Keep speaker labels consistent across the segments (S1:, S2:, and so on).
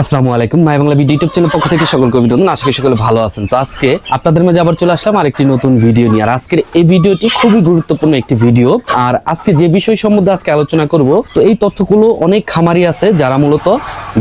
S1: আসসালামু আলাইকুম, my Bangla BD YouTube channel পক্ষ থেকে সকলকে অভিনন্দন, আশা করি সকলে ভালো আছেন। তো আজকে আপনাদের মাঝে আবার চলে আসলাম আরেকটি নতুন ভিডিও নিয়ে। আর আজকের এই ভিডিওটি খুবই গুরুত্বপূর্ণ একটি ভিডিও। আর আজকে যে বিষয় সম্বন্ধে আজকে আলোচনা করব, তো এই তথ্যগুলো অনেক খামারি আছে যারা মূলত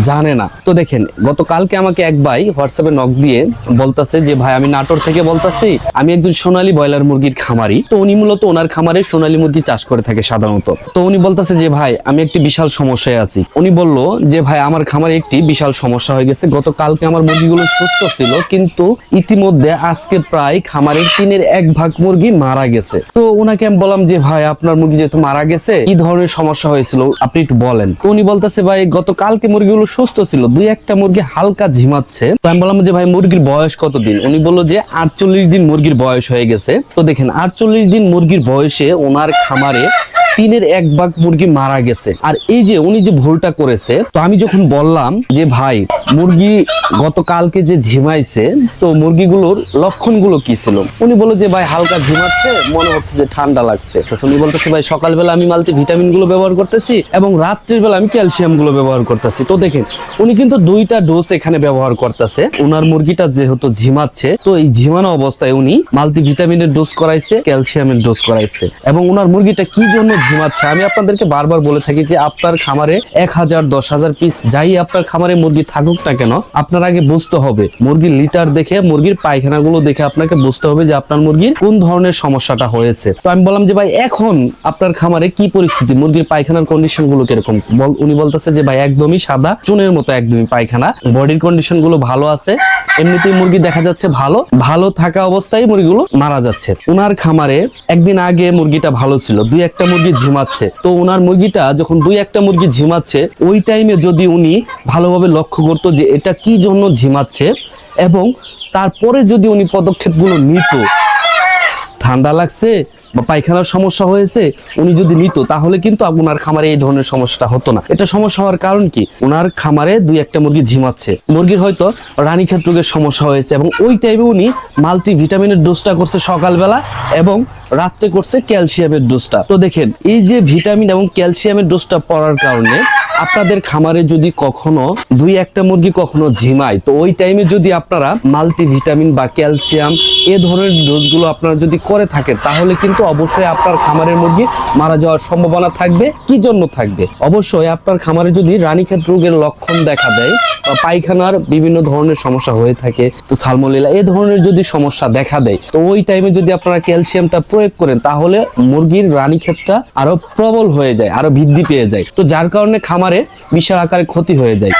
S1: জানে না। তো দেখেন, গতকালকে আমাকে এক ভাই হোয়াটসঅ্যাপে নক দিয়ে বলতাছে যে, ভাই, আমি নাটোর থেকে বলতাছি, আমি একজন সোনালী ব্রয়লার মুরগির খামারি। তো উনি মূলত ওনার খামারে সোনালী মুরগি চাষ করে থাকে সাধারণত। তো উনি বলতাছে যে, ভাই, আমি একটি বিশাল সমস্যায় আছি। উনি বলল যে, ভাই, আমার খামারে একটি বিশাল সমস্যা হয়ে গেছে। গতকালকে আমার মুরগিগুলো সুস্থ ছিল, কিন্তু ইতিমধ্যে আজকে প্রায় খামারের তিনের এক ভাগ মুরগি মারা গেছে। তো ওনাকে আমি বললাম যে, ভাই, আপনার মুরগি যেহেতু মারা গেছে, কি ধরনের সমস্যা হয়েছিল? আপনি একটু বলেন। তো উনি বলতেছে, ভাই, গতকালকে মুরগিগুলো সুস্থ ছিল, দুই একটা মুরগি হালকা ঝিমাচ্ছে। তো আমি বললাম যে, ভাই, মুরগির বয়স কতদিন? উনি বলল যে, আটচল্লিশ দিন মুরগির বয়স হয়ে গেছে। তো দেখেন, আটচল্লিশ দিন মুরগির বয়সে ওনার খামারে তিনের এক ভাগ মুরগি মারা গেছে। আর এই যে উনি যে ভুলটা করেছে, তো আমি যখন বললাম যে, ভাই, মুরগি গতকালকে যে ঝিমাইছে, তো মুরগিগুলোর লক্ষণগুলো কি ছিল? উনি বলল যে, ভাই, হালকা ঝিমাচ্ছে, মনে হচ্ছে যে ঠান্ডা লাগছে। উনি বলতেছে, ভাই, সকালবেলা আমি মাল্টি ভিটামিনগুলো ব্যবহার করতেছি এবং রাত্রির বেলা আমি ক্যালসিয়ামগুলো ব্যবহার করতেছি। তো দেখেন, উনি কিন্তু দুইটা ডোজ এখানে ব্যবহার করতেছে। ওনার মুরগিটা যেহেতু ঝিমাচ্ছে, তো এই ঝিমানো অবস্থায় উনি মাল্টি ভিটামিনের ডোজ করাইছে, ক্যালসিয়ামের ডোজ করাইছে। এবং ওনার মুরগিটা কি জন্য ঝিমাচ্ছে। আমি আপনাদেরকে বারবার বলে থাকি যে আপনার খামারে এক হাজার, দশ হাজার পিস যাই আপনার খামারে মুরগি থাকুক না কেন, আপনার আগে বুঝতে হবে। মুরগির লিটার দেখে, মুরগির পায়খানাগুলো দেখে আপনাকে বুঝতে হবে যে আপনার মুরগির কোন ধরনের সমস্যাটা হয়েছে। তো আমি বললাম যে, ভাই, এখন আপনার খামারে কি পরিস্থিতি? মুরগির পায়খানার কন্ডিশনগুলো কীরকম? উনি বলতেছে যে, ভাই, একদমই সাদা, চুনের মতো একদমই পায়খানা। বডির কন্ডিশনগুলো ভালো আছে। এমনিতেই মুরগি দেখা যাচ্ছে ভালো। ভালো থাকা অবস্থায় মুরগিগুলো মারা যাচ্ছে। উনার খামারে একদিন আগে মুরগিটা ভালো ছিল। দুই একটা মুরগি ঝিমাচ্ছে। তো ওনার মুরগিটা যখন দুই একটা মুরগি ঝিমাচ্ছে, ওই টাইমে যদি উনি ভালোভাবে লক্ষ্য করতো যে এটা কি জন্য ঝিমাচ্ছে এবং তারপরে যদি উনি পদক্ষেপগুলো নিত, ঠান্ডা লাগছে বা পায়খানার সমস্যা হয়েছে, উনি যদি নিত, তাহলে কিন্তু ওনার খামারে এই ধরনের সমস্যাটা হতো না। এটা সমস্যা হওয়ার কারণ কি? ওনার খামারে দুই একটা মুরগি ঝিমাচ্ছে। মুরগির হয়তো রানীক্ষেত রোগের সমস্যা হয়েছে এবং ওই টাইমে উনি মাল্টি ভিটামিনের ডোজটা করছে সকালবেলা এবং রাত্রে করছে ক্যালসিয়ামের ডোজটা। তো দেখেন, এই যে ভিটামিন এবং ক্যালসিয়ামের ডোজটা পড়ার কারণে আপনাদের খামারে যদি কখনো দুই একটা মুরগি কখনো ঝিমায়, তো ওই টাইমে যদি আপনারা মাল্টি ভিটামিন বা ক্যালসিয়াম এ ধরনের ডোজগুলো আপনারা যদি করে থাকেন, তাহলে কিন্তু অবশ্যই আপনার খামারের মুরগি মারা যাওয়ার সম্ভাবনা থাকবে। কি জন্য থাকবে? অবশ্যই আপনার খামারে যদি রানীক্ষেত রোগের লক্ষণ দেখা দেয়, বা পায়খানার বিভিন্ন ধরনের সমস্যা হয়ে থাকে, তো সালমোনেলা এ ধরনের যদি সমস্যা দেখা দেয়, তো ওই টাইমে যদি আপনারা ক্যালসিয়ামটা প্রয়োগ করেন, তাহলে মুরগির রানীক্ষেতটা আরও প্রবল হয়ে যায়, আরও বৃদ্ধি পেয়ে যায়। তো যার কারণে খামারে বিশাল আকারে ক্ষতি হয়ে যায়।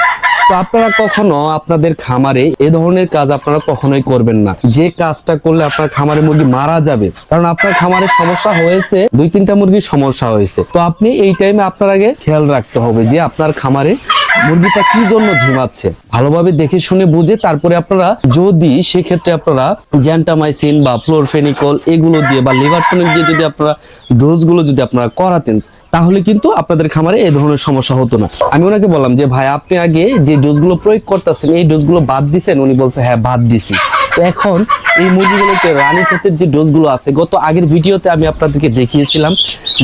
S1: তো আপনারা কখনো আপনাদের খামারে এ ধরনের কাজ আপনারা কখনোই করবেন না। যে কাজটা করলে আপনার খামারে মুরগি মারা যাবে, কারণ আপনার খামারে সমস্যা হয়েছে, দুই তিনটা মুরগির সমস্যা হয়েছে। তো আপনি এই টাইমে আপনার আগে খেয়াল রাখতে হবে যে আপনার খামারে মুরগিটা কি জন্য ঝিমাচ্ছে। ভালোভাবে দেখে শুনে বুঝে তারপরে আপনারা যদি সেক্ষেত্রে আপনারা জ্যান্টামাইসিন বা ফ্লোরফেনিকল এগুলো দিয়ে বা লিভার টনিক দিয়ে যদি আপনারা ডোজগুলো যদি আপনারা করাতেন তাহলে কিন্তু আপনাদের খামারে এই ধরনের সমস্যা হতো না। আমি ওনাকে বললাম যে, ভাই, আপনি আগে যে ডোজগুলো প্রয়োগ করতেছেন, এই ডোজগুলো বাদ দিছেন? উনি বলছে হ্যাঁ বাদ দিছি। তো এখন এই মুরগিগুলোতে রানী রানীক্ষেতের যে ডোজগুলো আছে, গত আগের ভিডিওতে আমি আপনাদেরকে দেখিয়েছিলাম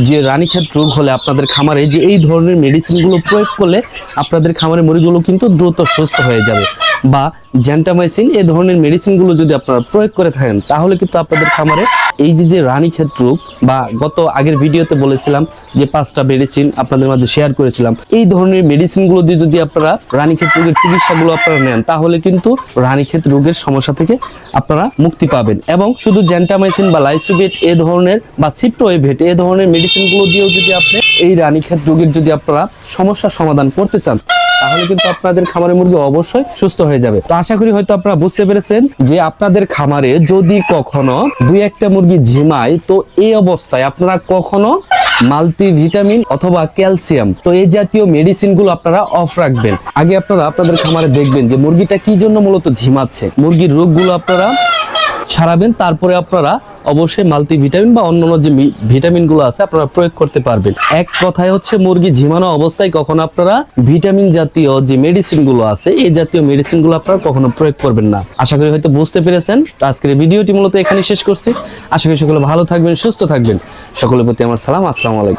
S1: যে রানীক্ষেত রোগ হলে আপনাদের খামারে যে এই ধরনের মেডিসিনগুলো প্রয়োগ করলে আপনাদের খামারে মুরগিগুলো কিন্তু দ্রুত সুস্থ হয়ে যাবে। বা জ্যান্টামাইসিন এ ধরনের মেডিসিনগুলো যদি আপনারা প্রয়োগ করে থাকেন, তাহলে কিন্তু আপনাদের খামারে এই যে যে রানীক্ষেত রোগ বা গত আগের ভিডিওতে বলেছিলাম যে পাঁচটা মেডিসিন আপনাদের মাঝে শেয়ার করেছিলাম, এই ধরনের মেডিসিনগুলো দিয়ে যদি আপনারা রানীক্ষেত রোগের চিকিৎসাগুলো আপনারা নেন, তাহলে কিন্তু রানীক্ষেত রোগের সমস্যা থেকে আপনারা মুক্তি পাবেন। এবং শুধু জ্যান্টামাইসিন বা লাইসোবেট এ ধরনের বা সিপ্রোয়েভেট এ ধরনের মেডিসিনগুলো দিয়েও যদি আপনি এই রানীক্ষেত রোগের যদি আপনারা সমস্যার সমাধান করতে চান তাহলে কিন্তু আপনাদের খামারের মুরগি অবশ্যই সুস্থ হয়ে যাবে। তো আশা করি হয়তো আপনারা বুঝতে পেরেছেন যে আপনাদের খামারে যদি কখনো দুই একটা মুরগি ঝিমায়, তো এই অবস্থায় আপনারা কখনো মাল্টি ভিটামিন অথবা ক্যালসিয়াম, তো এই জাতীয় মেডিসিনগুলো আপনারা অফ রাখবেন। আগে আপনারা আপনাদের খামারে দেখবেন যে মুরগিটা কি জন্য মূলত ঝিমাচ্ছে। মুরগির রোগগুলো আপনারা সারাবেন তারপরে আপনারা অবশ্যই মাল্টি ভিটামিন বা অন্যান্য যে ভিটামিনগুলো আছে আপনারা প্রয়োগ করতে পারবেন। এক কথায় হচ্ছে মুরগি ঝিমানো অবস্থায় কখনো আপনারা ভিটামিন জাতীয় যে মেডিসিনগুলো আছে, এই জাতীয় মেডিসিনগুলো আপনারা কখনো প্রয়োগ করবেন না। আশা করি হয়তো বুঝতে পেরেছেন। আজকের ভিডিওটি মূলত এখানে শেষ করছি। আশা করি সকলে ভালো থাকবেন, সুস্থ থাকবেন। সকলের প্রতি আমার সালাম, আসসালামু আলাইকুম।